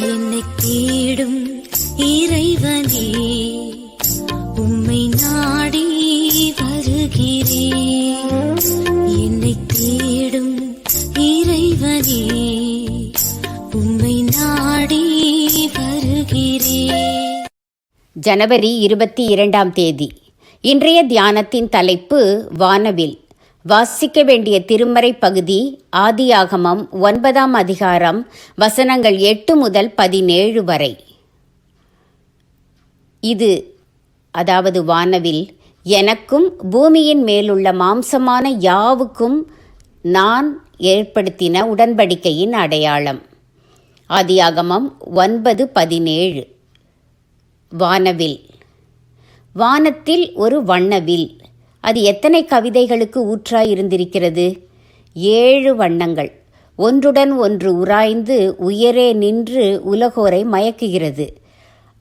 என்னை தேடும் இறைவனே உம்மை நாடி வருகிறேன் என்னை தேடும் இறைவனே உம்மை நாடி வருகிறேன் ஜனவரி இருபத்தி இரண்டாம் தேதி. இன்றைய தியானத்தின் தலைப்பு வானவில். வாசிக்க வேண்டிய திருமறை பகுதி ஆதியாகமம் ஒன்பதாம் அதிகாரம் வசனங்கள் எட்டு முதல் பதினேழு வரை. இது அதாவது வானவில் எனக்கும் பூமியின் மேலுள்ள மாம்சமான யாவுக்கும் நான் ஏற்படுத்தின உடன்படிக்கையின் அடையாளம். ஆதியாகமம் ஒன்பது பதினேழு. வானவில். வானத்தில் ஒரு வண்ணவில். அது எத்தனை கவிதைகளுக்கு ஊற்றாய் இருந்திருக்கிறது ஏழு வண்ணங்கள். ஒன்றுடன் ஒன்று உராய்ந்து உயரே நின்று உலகோரை மயக்குகிறது.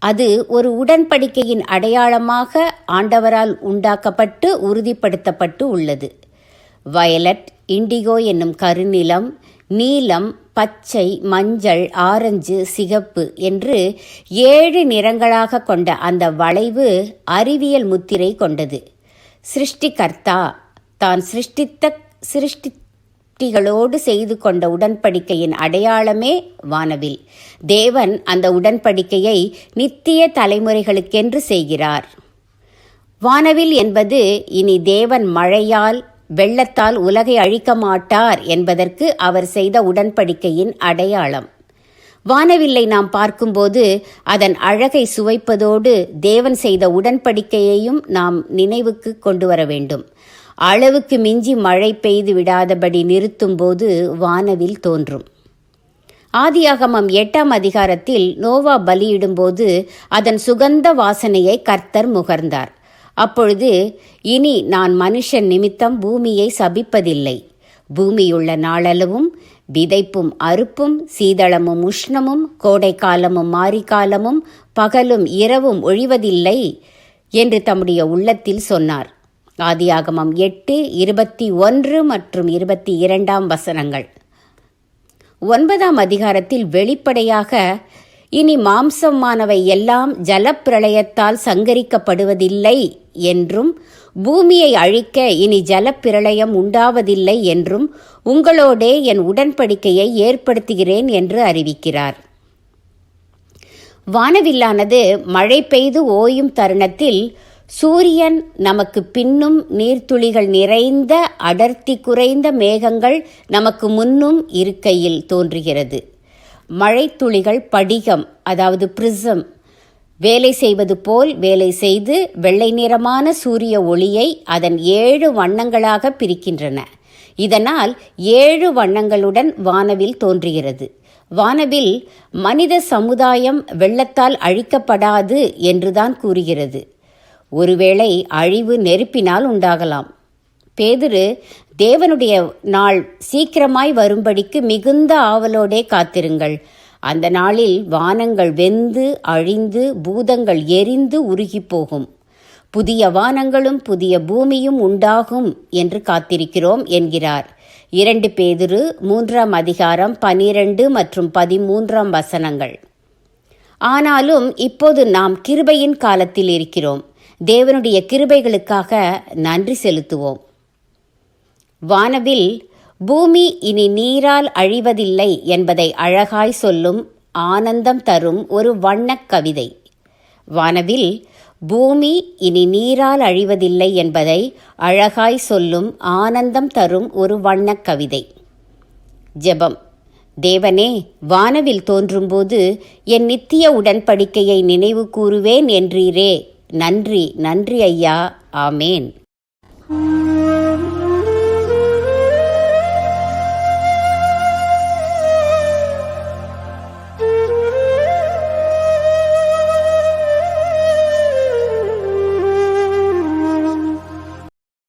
அது ஒரு உடன்படிக்கையின் அடையாளமாக ஆண்டவரால் உண்டாக்கப்பட்டு உறுதிப்படுத்தப்பட்டு உள்ளது. வயலட் இண்டிகோ என்னும் கருநிலம் நீலம் பச்சை மஞ்சள் ஆரஞ்சு சிகப்பு என்று ஏழு நிறங்களாக கொண்ட அந்த வளைவு அறிவியல் முத்திரை கொண்டது. சிருஷ்டிகர்த்தா. தான் சிருஷ்டித்த சிருஷ்டிகளோடு செய்து கொண்ட உடன்படிக்கையின் அடையாளமே வானவில். தேவன் அந்த உடன்படிக்கையை நித்திய தலைமுறைகளுக்கென்று செய்கிறார். வானவில் என்பது இனி தேவன் மழையால் வெள்ளத்தால் உலகை அழிக்க மாட்டார் என்பதற்கு அவர் செய்த உடன்படிக்கையின் அடையாளம். வானவில்லை நாம் பார்க்கும்போது அதன் அழகை சுவைப்பதோடு தேவன் செய்த உடன்படிக்கையையும் நாம் நினைவுக்கு கொண்டு வர வேண்டும். அளவுக்கு மிஞ்சி மழை பெய்து விடாதபடி நிறுத்தும்போது வானவில் தோன்றும். ஆதியாகமம் எட்டாம் அதிகாரத்தில் நோவா பலியிடும்போது அதன் சுகந்த வாசனையை கர்த்தர் முகர்ந்தார். அப்பொழுது இனி நான் மனுஷன் நிமித்தம் பூமியை சபிப்பதில்லை. பூமியுள்ள நாளளவும் விதைப்பும் அறுப்பும் சீதளமும் உஷ்ணமும் கோடைக்காலமும் மாரிக்காலமும் பகலும் இரவும் ஒழிவதில்லை என்று தம்முடைய உள்ளத்தில் சொன்னார். ஆதியாகமம் எட்டு இருபத்தி ஒன்று மற்றும் இருபத்தி இரண்டாம் வசனங்கள். ஒன்பதாம் அதிகாரத்தில் வெளிப்படையாக இனி மாம்சமானவை எல்லாம் ஜலப்பிரளயத்தால் சங்கரிக்கப்படுவதில்லை. என்றும் பூமியை அழிக்க இனி ஜலப்பிரளயம் உண்டாவதில்லை என்றும் உங்களோடே என் உடன்படிக்கையை ஏற்படுத்துகிறேன் என்று அறிவிக்கிறார். வானவில்லானது மழை பெய்து ஓயும் தருணத்தில் சூரியன் நமக்கு பின்னும் நீர்த்துளிகள் நிறைந்த அடர்த்தி குறைந்த மேகங்கள் நமக்கு முன்னும் இருக்கையில் தோன்றுகிறது. மழைத்துளிகள் படிகம் அதாவது பிரிசம் வேலை செய்வது போல் வேலை செய்து வெள்ளை நிறமான சூரிய ஒளியை அதன் ஏழு வண்ணங்களாக பிரிக்கின்றன. இதனால் ஏழு வண்ணங்களுடன் வானவில் தோன்றுகிறது. வானவில் மனித சமுதாயம் வெள்ளத்தால் அழிக்கப்படாது என்றுதான் கூறுகிறது. ஒருவேளை அழிவு நெருப்பினால் உண்டாகலாம். பேதுரு தேவனுடைய நாள் சீக்கிரமாய் வரும்படிக்கு மிகுந்த ஆவலோடே காத்திருங்கள். அந்த நாளில் வானங்கள் வெந்து அழிந்து பூதங்கள் எரிந்து உருகி போகும் புதிய வானங்களும் புதிய பூமியும் உண்டாகும் என்று காத்திருக்கிறோம் என்கிறார். இரண்டு பேதிரு மூன்றாம் அதிகாரம் பனிரெண்டு மற்றும் பதிமூன்றாம் வசனங்கள். ஆனாலும் இப்போது நாம் கிருபையின் காலத்தில் இருக்கிறோம். தேவனுடைய கிருபைகளுக்காக நன்றி செலுத்துவோம். வானவில் பூமி இனி நீரால் அழிவதில்லை என்பதை அழகாய் சொல்லும் ஆனந்தம் தரும் ஒரு வண்ணக் கவிதை. வானவில் பூமி இனி நீரால் அழிவதில்லை என்பதை அழகாய் சொல்லும் ஆனந்தம் தரும் ஒரு வண்ணக் கவிதை. ஜெபம். தேவனே வானவில் தோன்றும்போது என் நித்திய உடன்படிக்கையை நினைவு கூறுவேன் என்றீரே. நன்றி நன்றி ஐயா. ஆமேன்.